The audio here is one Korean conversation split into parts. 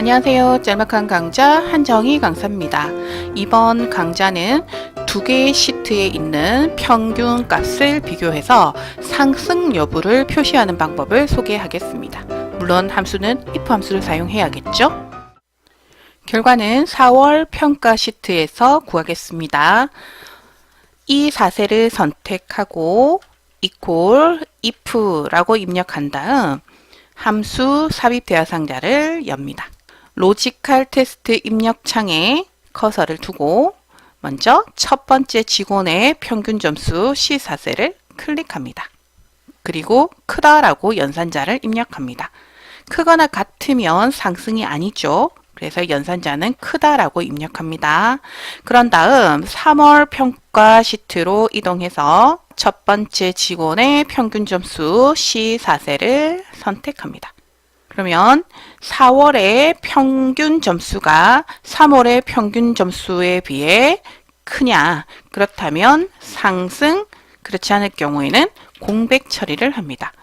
안녕하세요. 짤막한 강좌 한정희 강사입니다. 이번 강좌는 두 개의 시트에 있는 평균 값을 비교해서 상승 여부를 표시하는 방법을 소개하겠습니다. 물론 함수는 if 함수를 사용해야겠죠? 결과는 4월 평가 시트에서 구하겠습니다. 이 사세를 선택하고 equal if라고 입력한 다음 함수 삽입 대화 상자를 엽니다. 로지컬 테스트 입력 창에 커서를 두고 먼저 첫 번째 직원의 평균 점수 C4셀을 클릭합니다. 그리고 크다라고 연산자를 입력합니다. 크거나 같으면 상승이 아니죠. 그래서 연산자는 크다라고 입력합니다. 그런 다음 3월 평가 시트로 이동해서 첫 번째 직원의 평균 점수 C4셀을 선택합니다. 그러면 4월의 평균 점수가 3월의 평균 점수에 비해 크냐? 그렇다면 상승, 그렇지 않을 경우에는 공백 처리를 합니다.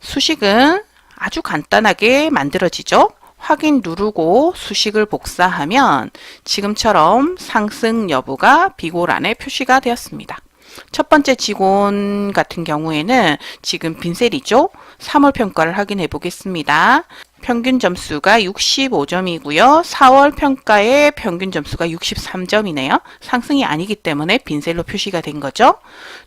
수식은 아주 간단하게 만들어지죠. 확인 누르고 수식을 복사하면 지금처럼 상승 여부가 비고란에 표시가 되었습니다. 첫 번째 직원 같은 경우에는 지금 빈셀이죠. 3월 평가를 확인해 보겠습니다. 평균 점수가 65점이고요. 4월 평가의 평균 점수가 63점이네요. 상승이 아니기 때문에 빈셀로 표시가 된 거죠.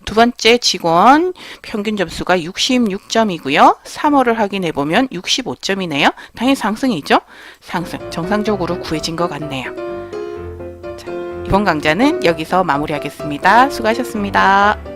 두 번째 직원 평균 점수가 66점이고요. 3월을 확인해 보면 65점이네요. 당연히 상승이죠. 상승 정상적으로 구해진 것 같네요. 자, 이번 강좌는 여기서 마무리하겠습니다. 수고하셨습니다.